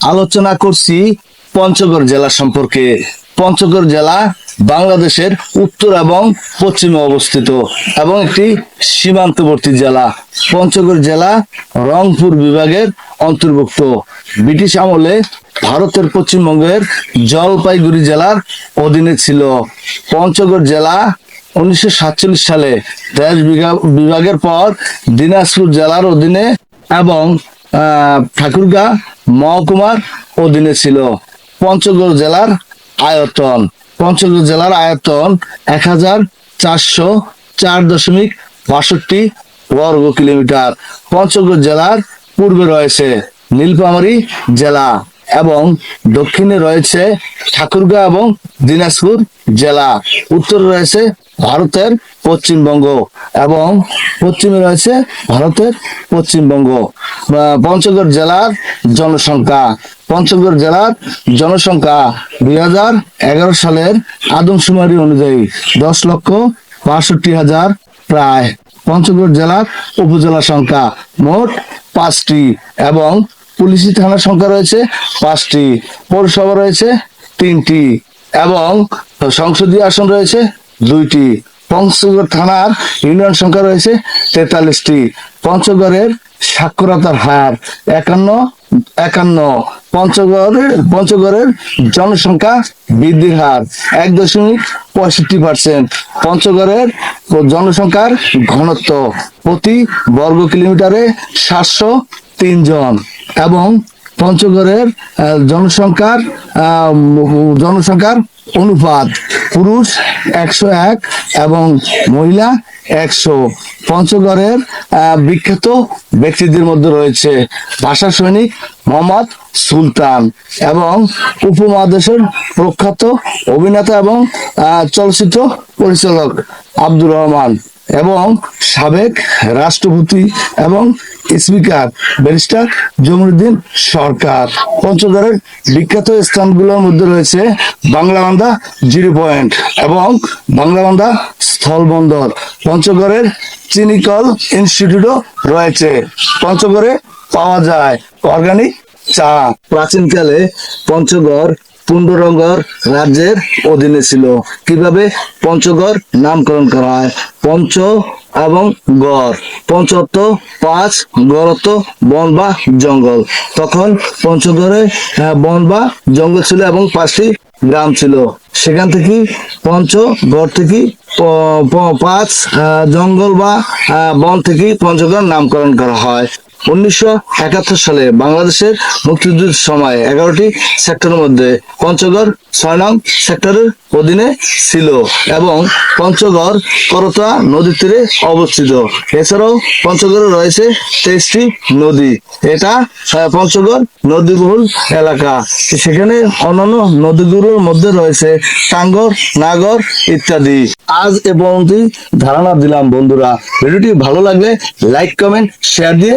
আলোচনা করছি পঞ্চগড় জেলা সম্পর্কে। পঞ্চগড় জেলা বাংলাদেশের উত্তর এবং পশ্চিমে অবস্থিত এবং একটি সীমান্তবর্তী জেলা। পঞ্চগড় জেলা রংপুর বিভাগের অন্তর্ভুক্ত। ব্রিটিশ আমলে ভারতের পশ্চিমবঙ্গের জলপাইগুড়ি জেলার অধীনে ছিল। পঞ্চগড় জেলা উনিশশো সাতচল্লিশ সালে দেশ বিভাগের পর দিনাজপুর জেলার অধীনে এবং ঠাকুরগাঁ মহকুমার অধীনে ছিল পঞ্চগড় জেলার আয়তন। পঞ্চগড় জেলার আয়তন এক হাজার চারশো চার দশমিক বাষট্টি বর্গ কিলোমিটার। পঞ্চগড় জেলার পূর্বে রয়েছে নীলফামারী জেলা এবং দক্ষিণে রয়েছে ঠাকুরগাঁও এবং দিনাজপুর জেলা। উত্তরে রয়েছে ভারতের পশ্চিমবঙ্গ এবং পশ্চিমে রয়েছে ভারতের পশ্চিমবঙ্গ। পঞ্চগড় জেলার জনসংখ্যা। পঞ্চগড় জেলার জনসংখ্যা দুই হাজার এগারো সালের আদমশুমারি অনুযায়ী দশ লক্ষ বাষট্টি হাজার প্রায়। পঞ্চগড় জেলার উপজেলা সংখ্যা মোট পাঁচটি এবং পুলিশি থানার সংখ্যা রয়েছে পাঁচটি। পৌরসভা রয়েছে তিনটি এবং সংসদীয় আসন রয়েছে, দুইটি পঞ্চগড় থানার ইউনিয়ন সংখ্যা রয়েছে, তেতাল্লিশটি। পঞ্চগড়ের সাক্ষরতার হার একান্ন একান্ন। পঞ্চগড়ের পঞ্চগড়ের জনসংখ্যা বৃদ্ধির হার এক দশমিক পঁয়ষট্টি পার্সেন্ট। পঞ্চগড়ের জনসংখ্যার ঘনত্ব প্রতি বর্গ কিলোমিটারে সাতশো তিনজন এবং পঞ্চগড়ের জনসংখ্যার জনসংখ্যার অনুপাত। পুরুষ একশো এক এবং মহিলা একশো। পঞ্চগড়ের বিখ্যাত ব্যক্তিদের মধ্যে রয়েছে ভাষা সৈনিক মোহাম্মদ সুলতান এবং উপমহাদেশের প্রখ্যাত অভিনেতা এবং চলচ্চিত্র পরিচালক আব্দুর রহমান। এবং সাবেক রাষ্ট্রপতি এবং স্পিকার ব্যারিস্টার জমিরুদ্দিন সরকার। পঞ্চগড়ের বিখ্যাত স্থানগুলোর মধ্যে রয়েছে বাংলাবান্ধা জিরো পয়েন্ট এবং বাংলাবান্ধা স্থলবন্দর। পঞ্চগড়ের চিনিকল ইনস্টিটিউটও রয়েছে। পঞ্চগড়ে পাওয়া যায় অর্গানিক চা। প্রাচীনকালে পঞ্চগড় পুণ্ডরঙ্গর রাজ্যের অধীনে ছিল। কীভাবে? পঞ্চগড় নামকরণ করা হয়। পঞ্চ এবং গড়। পঞ্চত্ব, পাঁচ গড়ত বন বা জঙ্গল। তখন পঞ্চগড়ে বন বা জঙ্গল ছিল এবং পাঁচটি গ্রাম ছিল। সেখান থেকে পঞ্চ, গড় থেকে পাঁচ জঙ্গল বা বন থেকে পঞ্চগড় নামকরণ করা হয়। উনিশশো একাত্তর সালে বাংলাদেশের মুক্তিযুদ্ধের সময় এগারোটি সেক্টরের মধ্যে পঞ্চগড় ছয় নং সেক্টরের অধীনে ছিল এবং পঞ্চগড় করতোয়া নদীর তীরে অবস্থিত। এছাড়াও পঞ্চগড়ে রয়েছে তেইশটি নদী। এটা পঞ্চগড় নদীবহুল এলাকা। সেখানে অন্যান্য নদীগুলোর মধ্যে রয়েছে টাঙ্গর, নাগর ইত্যাদি। আজ এ পর্যন্তই ধারণা দিলাম বন্ধুরা। ভিডিওটি ভালো লাগলে লাইক, কমেন্ট, শেয়ার দিয়ে